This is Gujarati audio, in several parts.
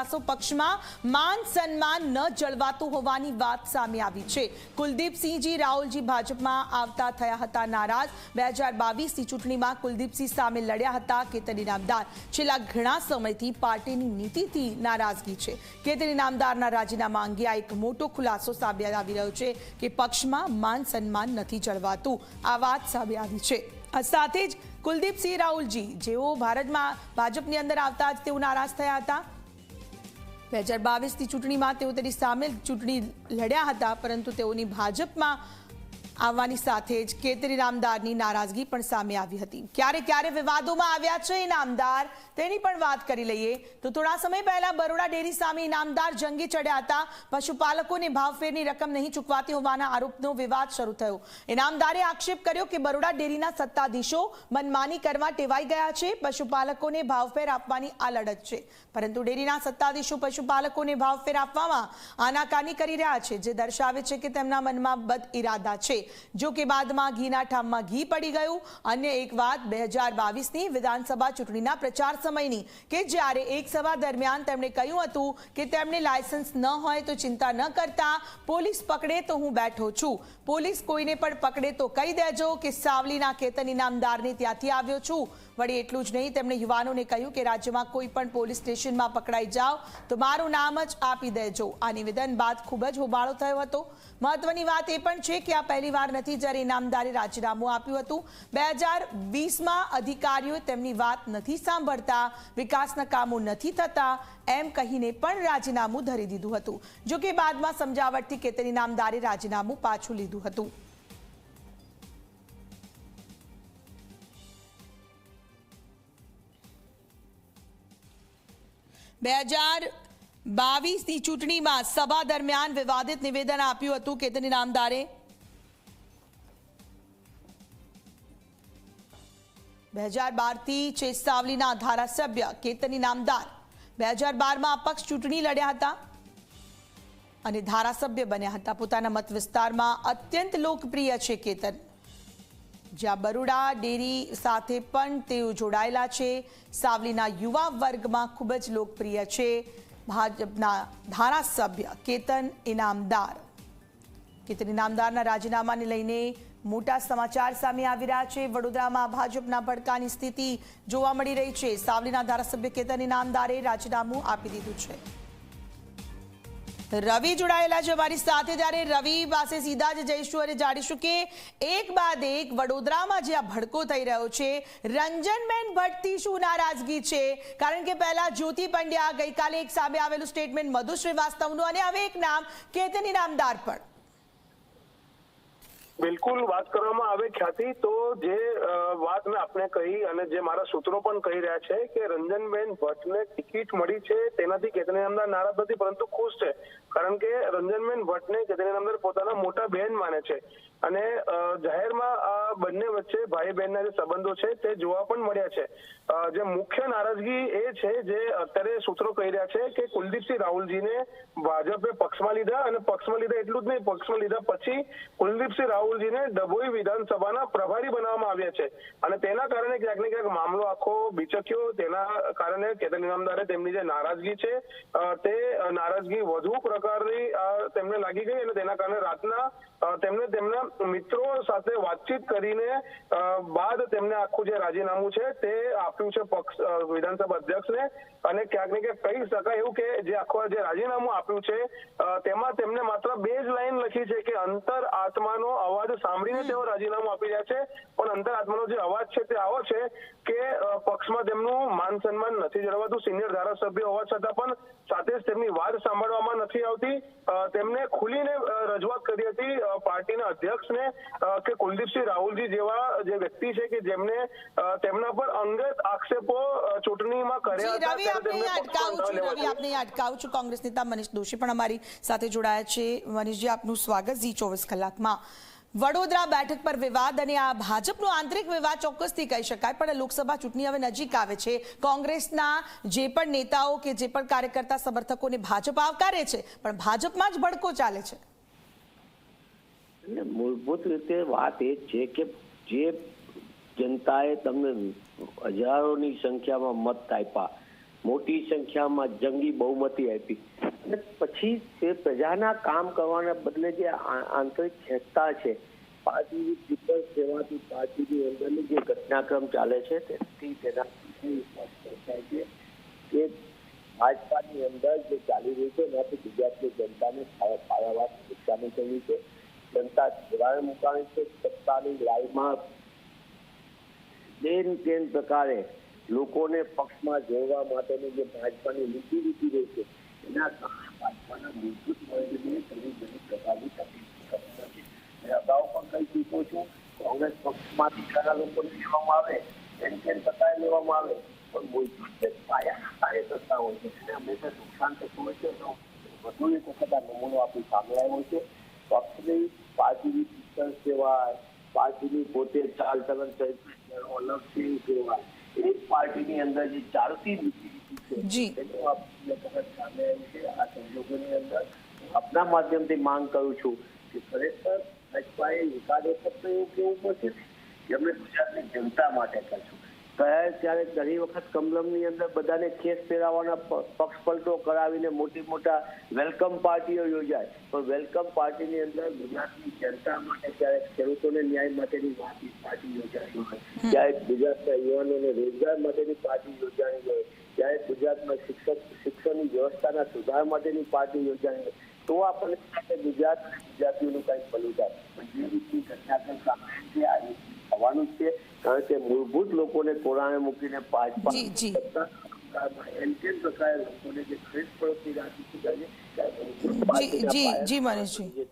ખુલાસો પક્ષમાં માન સન્માન ન જળવાતું હોવાની વાત સામે આવી છે. કુલદીપસિંહજી રાહુલજી ભાજપમાં આવતા થયા હતા નારાજ. બે હજાર બાવીસની ચૂંટણીમાં કુલદીપસિંહ સામે લડ્યા હતા કેતન ઇનામદાર છેલ્લા ઘણા સમયથી પાર્ટીની નીતિથી નારાજગી છે. કેતન ઇનામદારના રાજીનામા અંગે આ એક મોટો ખુલાસો સામે આવી રહ્યો છે કે પક્ષમાં માન સન્માન નથી જળવાતું. આ વાત સામે આવી છે. સાથે જ કુલદીપસિંહ રાહુલજી, જેઓ ભારતમાં ભાજપની અંદર આવતા જ તેઓ નારાજ થયા હતા. બે હજાર બાવીસની ચૂંટણીમાં તેઓ તેની સામે ચૂંટણી લડ્યા હતા પરંતુ તેઓની ભાજપમાં આવવાની સાથે જ કેતરી નામદારની નારાજગી પણ સામે આવી હતી. ક્યારે ક્યારે વિવાદોમાં આવ્યા છે ઇનામદાર, તેની પણ વાત કરી લઈએ તો થોડા સમય પહેલા બરોડા ડેરી સામે ઇનામદાર જંગી ચડ્યા હતા. પશુપાલકોને ભાવફેરની રકમ નહીં ચૂકવાતી હોવાના આરોપનો વિવાદ શરૂ થયો. ઇનામદારે આક્ષેપ કર્યો કે બરોડા ડેરીના સત્તાધીશો મનમાની કરવા ટેવાઈ ગયા છે. પશુપાલકોને ભાવફેર આપવાની આ લડત છે. પરંતુ ડેરીના સત્તાધીશો પશુપાલકોને ભાવફેર આપવામાં આનાકાની કરી રહ્યા છે, જે દર્શાવે છે કે તેમના મનમાં બદ ઇરાદા છે. જો કે બાદમાં ઘીના ઠામમાં ઘી પડી ગયું. અન્ય એક વાત, બે હજાર બાવીસની વિધાનસભા ચૂંટણીના પ્રચાર સમયની, કે જ્યારે એક સભા દરમિયાન તેમણે કહ્યું હતું કે તેમને લાયસન્સ ન હોય તો ચિંતા ન કરતા, પોલીસ પકડે તો હું બેઠો છું. પોલીસ કોઈને પણ પકડે તો કહી દેજો કે સાવલીના કેતન નામદારની ત્યાંથી આવ્યો છું. વળી એટલું જ નહીં, તેમણે યુવાનોને કહ્યું કે રાજ્યમાં કોઈ પણ પોલીસ સ્ટેશનમાં પકડાઈ જાઓ તો મારું નામ જ આપી દેજો. આ નિવેદન બાદ ખૂબ જ હોબાળો થયો હતો. મહત્વની વાત એ પણ છે કે આ પહેલી વાર નથી જ્યારે ઇનામદારે રાજીનામું આપ્યું હતું. બે હજાર વીસમાં અધિકારીઓ તેમની વાત નથી સાંભળતા, વિકાસના કામો નથી થતા, એમ કહીને પણ રાજીનામું ધરી દીધું હતું. જો કે બાદમાં સમજાવટથી કે તેની નામદારે રાજીનામું પાછું લીધું હતું. બે હજાર બાવીસની ચૂંટણીમાં સભા દરમિયાન વિવાદિત નિવેદન આપ્યું હતું. કેતન ઇનામદારે બે હજાર બારથી ચેસાવલીના ધારાસભ્ય કેતન ઇનામદાર બે હજાર બારમાં અપક્ષ ચૂંટણી લડ્યા હતા અને ધારાસભ્ય બન્યા હતા. પોતાના મત વિસ્તારમાં અત્યંત લોકપ્રિય છે કેતન. જ્યાં બરોડા, ડેરી સાથે પણ તેઓ જોડાયેલા છે. સાવલીના યુવા વર્ગમાં ખૂબ જ લોકપ્રિય છે. ભાજપના ધારાસભ્ય કેતન ઇનામદાર. કેતન ઇનામદારના રાજીનામાને લઈને મોટા સમાચાર સામે આવી રહ્યા છે. વડોદરામાં ભાજપના ભડકાની સ્થિતિ જોવા મળી રહી છે. સાવલીના ધારાસભ્ય કેતન ઇનામદારે રાજીનામું આપી દીધું છે. રવિ જોડાયેલા છે અમારી સાથે ત્યારે રવિ પાસે સીધા જ જઈશું અને જાણીશું કે એક બાદ એક વડોદરામાં જે આ ભડકો થઈ રહ્યો છે રંજનબેન ભટ્ટથી શું નારાજગી છે? કારણ કે પહેલા જ્યોતિ પંડ્યા ગઈકાલે એક સામે આવેલું સ્ટેટમેન્ટ મધુ શ્રીવાસ્તવનું અને હવે એક નામ કેતની નામદાર પણ બિલકુલ વાત કરવામાં આવે ખ્યાતિ તો જે વાત મેં આપને કહી અને જે મારા સૂત્રો પણ કહી રહ્યા છે કે રંજનબેન ભટ્ટને ટિકિટ મળી છે, તેનાથી કેતની ઇનામદાર નારાજ નથી, પરંતુ ખુશ છે. કારણ કે રંજનબેન ભટ્ટને કેતની ઇનામદાર પોતાના મોટા બહેન માને છે. અને જાહેરમાં આ બંને વચ્ચે ભાઈ બહેનના જે સંબંધો છે તે જોવા પણ મળ્યા છે. જે મુખ્ય નારાજગી એ છે જે અત્યારે સૂત્રો કહી રહ્યા છે કે કુલદીપસિંહ રાહુલજીને ભાજપે પક્ષમાં લીધા અને પક્ષમાં લીધા એટલું જ નહીં, પક્ષમાં લીધા પછી કુલદીપસિંહ રાહુલજીને ડભોઈ વિધાનસભાના પ્રભારી બનાવવામાં આવ્યા છે. અને તેના કારણે ક્યાંક ને ક્યાંક મામલો આખો બીચક્યો તેના કારણે કેતન ઇનામદારે તેમની જે નારાજગી છે તે નારાજગી વધુ પ્રકારની તેમને લાગી ગઈ અને તેના કારણે રાતના તેમને તેમના મિત્રો સાથે વાતચીત કરીને બાદ તેમને આખું જે રાજીનામું છે તે આપ્યું છે પક્ષ વિધાનસભા અધ્યક્ષને. અને ક્યાંક ને ક્યાંક કહી શકાય એવું કે જે આખું જે રાજીનામું આપ્યું છે તેમાં તેમને માત્ર બે જ લાઈન લખી છે કે અંતર આત્માનો અવાજ સાંભળીને તેઓ રાજીનામું આપી રહ્યા છે. પણ અંતર આત્માનો જે અવાજ છે તે આવો છે કે પક્ષમાં તેમનું માન સન્માન નથી જળવાતું. સિનિયર ધારાસભ્ય હોવા છતાં પણ સાથે જ તેમની વાત સાંભળવામાં નથી આવતી. તેમને ખુલીને રજૂઆત કરી હતી પાર્ટીના અધ્યક્ષને કે કુલદીપસિંહ રાહુલજી જેવા જે વ્યક્તિ છે કે જેમને તેમના પર અંગત આક્ષેપો ચૂંટણીમાં કર્યા હતા રવિ આપને અટકાવું છું રવિ આપને અટકાવું છું. કોંગ્રેસ નેતા મનીષ દોશી પણ અમારી સાથે જોડાયા છે. મનીષજી આપનું સ્વાગત ઝી ચોવીસ કલાકમાં. વડોદરા બેઠક પર વિવાદ અને આ ભાજપનો આંતરિક વિવાદ ચોક્કસથી કહી શકાય, પણ લોકસભા ચૂંટણી હવે નજીક આવે છે. કોંગ્રેસના જે પણ નેતાઓ કે જે પણ કાર્યકર્તા સમર્થકોને ભાજપ આવકારે છે, પણ ભાજપમાં જ ભડકો ચાલે છે. મૂળભૂત રીતે વાત એ છે કે જે જનતાએ તમને હજારોની સંખ્યામાં મત આપ્યા મોટી સંખ્યામાં જંગી બહુમતી આપી. અને પછી તે પ્રજાના કામ કરવાના બદલે જે આંતરિક ખેંચતા છે પાર્ટીની પીપલ્સ સેવાથી પાર્ટીની અંદરની જે ઘટનાક્રમ ચાલે છે, તેથી તેના છે કે ભાજપાની અંદર જે ચાલી રહ્યું છે, એનાથી ગુજરાતની જનતાને પાયા- પાયાવાર નુકસાની થયું છે. જનતા જોડાણ મુકાણી છે, સત્તાની લાઈમાં બેન તેન પ્રકારે લોકોને પક્ષમાં જોડવા માટેની જે ભાજપાની નીતિ નીતિ રહી છે, એના કારણે ભાજપાના મૂળભૂત વર્ગને ઘણી ઘણી પ્રકારની તકલીફ નથી મેં અગાઉ પણ કહી ચૂક્યો છું, કોંગ્રેસ પક્ષમાંથી ઘણા લોકોને લેવામાં આવે એમ તેમ પ્રકારે લેવામાં આવે, પણ મૂળભૂત જે પાયાના કાર્યકર્તા હોય છે, એને હંમેશા નુકસાન થતું હોય છે. વધુ એક વખત આ નમૂનો આપણી સામે આવ્યો છે. પક્ષની પાર્ટીની શિક્ષણ સેવા પાર્ટીની પોતે ચાલ ચલણ ચરિત્ર અલગથી સેવા એ પાર્ટીની અંદર જે ચાલતી નીતિ છે વખત સામે આવ્યું છે આ સંજોગોની અંદર. આપના માધ્યમથી માંગ કરું છું કે ખરેખર ભાજપાએ એકાદ વખત તો એવું કેવું પડશે કે અમે ગુજરાતની જનતા માટે કરશું. ત્યારે ત્યારે ઘણી વખત કમલમની અંદર બધાને ખેસ પહેરાવાના પક્ષ પલટો કરાવીને મોટી મોટા વેલકમ પાર્ટીઓ યોજાય. પણ વેલકમ પાર્ટીની અંદર ગુજરાતની જનતા માટે ક્યારેક ખેડૂતોને ન્યાય માટેની પાર્ટી યોજાઈ હોય. ક્યારેક ગુજરાતના યુવાનોને રોજગાર માટેની પાર્ટી યોજાણી હોય. ક્યારેક ગુજરાતમાં શિક્ષક શિક્ષણની વ્યવસ્થાના સુધાર માટેની પાર્ટી યોજાણી હોય. તો આપણને ગુજરાત ગુજરાતીઓનું કંઈક ભલું થાય. પણ જે રીતની ઘટના સામે આ જ છે. કારણ કે મૂળભૂત લોકોને કોરાણે મૂકીને ભાજપા જી, પ્રકારે લોકોને ખરીદ પડતી રાખી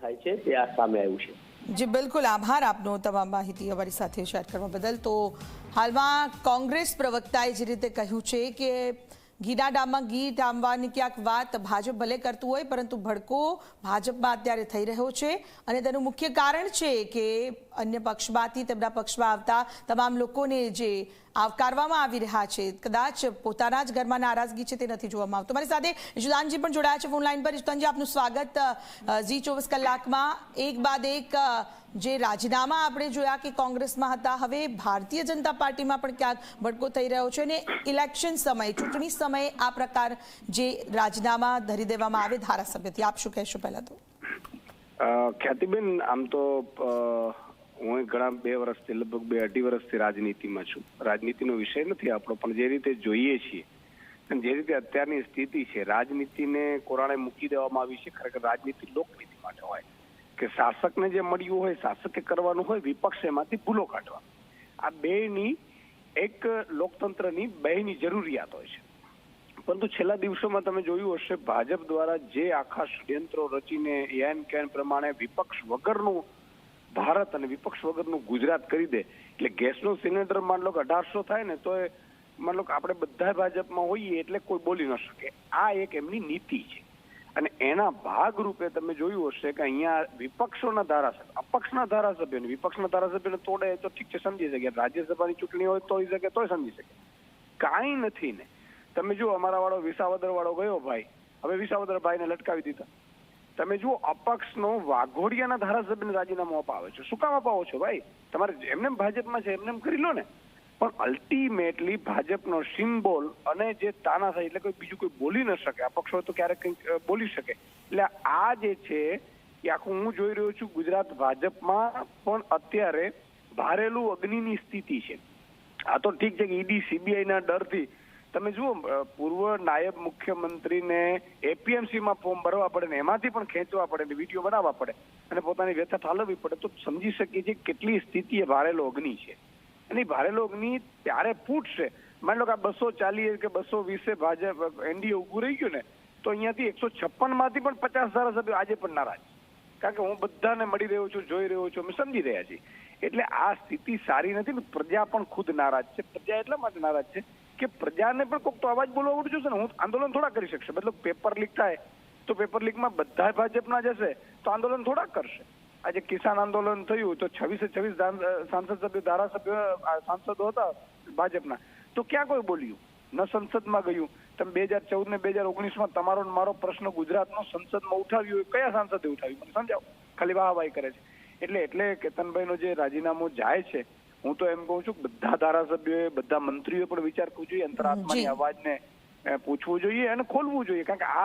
થાય છે તે આ સામે આવ્યું છે. બિલકુલ. આભાર આપનો તમામ માહિતી અમારી સાથે શેર કરવા બદલ. તો હાલમાં કોંગ્રેસ પ્રવક્તાએ જે રીતે કહ્યું છે કે ઘીના ડામમાં ઘી ડામવાની ક્યાંક વાત ભાજપ ભલે કરતું હોય પરંતુ ભડકો ભાજપમાં અત્યારે થઈ રહ્યો છે. અને તેનું મુખ્ય કારણ છે કે અન્ય પક્ષમાંથી તેમના પક્ષમાં આવતા તમામ લોકોને જે આવકારવામાં આવી રહ્યા છે, કદાચ પોતાના જ ઘરમાં નારાજગી છે તે નથી જોવામાં આવતું. મારી સાથે યુદાનજી પણ જોડાયા છે ફોનલાઈન પર. ઈશુદાનજી, આપનું સ્વાગત. ઝી ચોવીસ કલાકમાં એક બાદ એક જે રાજીનામા આપણે જોયા કે કોંગ્રેસમાં હતા, હવે ભારતીય જનતા પાર્ટીમાં પણ ક્યાંક ભડકો થઈ રહ્યો છે અને ઇલેક્શન સમય, ચૂંટણી સમયે આ પ્રકાર જે રાજીનામા ધરી દેવામાં આવે ધારાસભ્યથી. આપ શું કહેશો પહેલા તો? ખ્યાતિબેન, આમ તો હું ઘણા બે વર્ષથી, લગભગ બે અઢી વર્ષથી રાજનીતિમાં છું. રાજનીતિનો વિષય નથી આપણો, પણ જે રીતે જોઈએ છીએ, અને જે રીતે અત્યારની સ્થિતિ છે, રાજનીતિને કોરાણે મૂકી દેવામાં આવી છે, ખરેખર રાજનીતિ લોકનીતિ માટે હોય. કે શાસકને જે મળ્યું હોય, શાસકે કરવાનું હોય, વિપક્ષ એમાંથી ભૂલો કાઢવા. આ બેની એક લોકતંત્રની બેની જરૂરિયાત હોય છે. પરંતુ છેલ્લા દિવસોમાં તમે જોયું હશે, ભાજપ દ્વારા જે આખા ષડયંત્રો રચીને, એન કેન પ્રમાણે વિપક્ષ વગરનું ભારત અને વિપક્ષ વગરનું ગુજરાત કરી દે. એટલે ગેસનો સિલિન્ડર માન લો કે અઢારસો થાય ને, તો એ માન લો કે આપણે બધા ભાજપમાં હોઈએ એટલે કોઈ બોલી ન શકે. આ એક એમની નીતિ છે. અને એના ભાગરૂપે તમે જોયું હશે કે અહીંયા વિપક્ષોના ધારાસભ્ય, અપક્ષના ધારાસભ્યોને, વિપક્ષના ધારાસભ્યને તોડે તો ઠીક છે, સમજી શકે. રાજ્યસભાની ચૂંટણી હોય તોય શકે, તોય સમજી શકે. કાંઈ નથી ને. તમે જુઓ અમારા વાળો વિસાવદર વાળો ગયો ભાઈ. હવે વિસાવદર ભાઈને લટકાવી દીધા. તમે જુઓ, અપક્ષનો વાઘોડિયાના ધારાસભ્યને રાજીનામું અપાવે છે. શું કામ અપાવો છો ભાઈ? તમારે એમને ભાજપમાં છે એમને કરી લો ને. પણ અલ્ટિમેટલી ભાજપનો સિમ્બોલ અને જે તાનાશાહી, એટલે કોઈ બીજું કોઈ બોલી ન શકે. અપક્ષ હોય તો ક્યારેક કંઈક બોલી શકે. એટલે આ જે છે, એ આખું હું જોઈ રહ્યો છું ગુજરાત ભાજપમાં, પણ અત્યારે ભારેલું અગ્નિની સ્થિતિ છે. આ તો ઠીક છે કે ઈડી, સીબીઆઈના ડરથી તમે જુઓ પૂર્વ નાયબ મુખ્યમંત્રીને એપીએમસીમાં ફોર્મ ભરવા પડે ને એમાંથી પણ ખેંચવા પડે ને વીડિયો બનાવવા પડે અને પોતાની વ્યથા ઠાલવવી પડે, તો સમજી શકીએ છીએ કેટલી સ્થિતિ એ ભારેલો અગ્નિ છે. અને ભારેલો અગ્નિ ત્યારે ફૂટશે. માની લો કે આ બસો ચાલીસ કે બસો વીસે ભાજપ એનડીએ ઉભું રહી ગયું ને, તો અહીંયાથી એકસો છપ્પનમાંથી પણ પચાસ ધારાસભ્યો આજે પણ નારાજ. કારણ કે હું બધાને મળી રહ્યો છું, જોઈ રહ્યો છું, અમે સમજી રહ્યા છીએ. એટલે આ સ્થિતિ સારી નથી પ્રજા પણ ખુદ નારાજ છે. પ્રજા એટલા માટે નારાજ છે કે પ્રજાને પણ કોઈક તો અવાજ બોલવા આવડું જોશે ને. હું આંદોલન થોડા કરી શકશે. મતલબ પેપર લીક થાય તો પેપર લીકમાં બધા ભાજપના જશે તો આંદોલન થોડા કરશે. આજે કિસાન આંદોલન થયું તો છવ્વીસે છવ્વીસ સાંસદ સભ્યો, ધારાસભ્યો સાંસદો હતા ભાજપના. તો ક્યાં કોઈ બોલ્યું? ન સંસદમાં ગયું. તમે બે હજાર ચૌદ ને બે હજાર ઓગણીસમાં તમારો મારો પ્રશ્ન ગુજરાતનો સંસદમાં ઉઠાવ્યો કયા સાંસદે ઉઠાવ્યું? મને સમજાવો. ખાલી વાહવાહી કરે છે. એટલે એટલે કેતનભાઈનો જે રાજીનામું જાય છે હું તો એમ કહું છું કે બધા ધારાસભ્યોએ બધા મંત્રીઓ પણ વિચાર કરવો જોઈએ અંતરાત્માની. અવાજને પૂછવું જોઈએ અને ખોલવું જોઈએ કારણ કે આ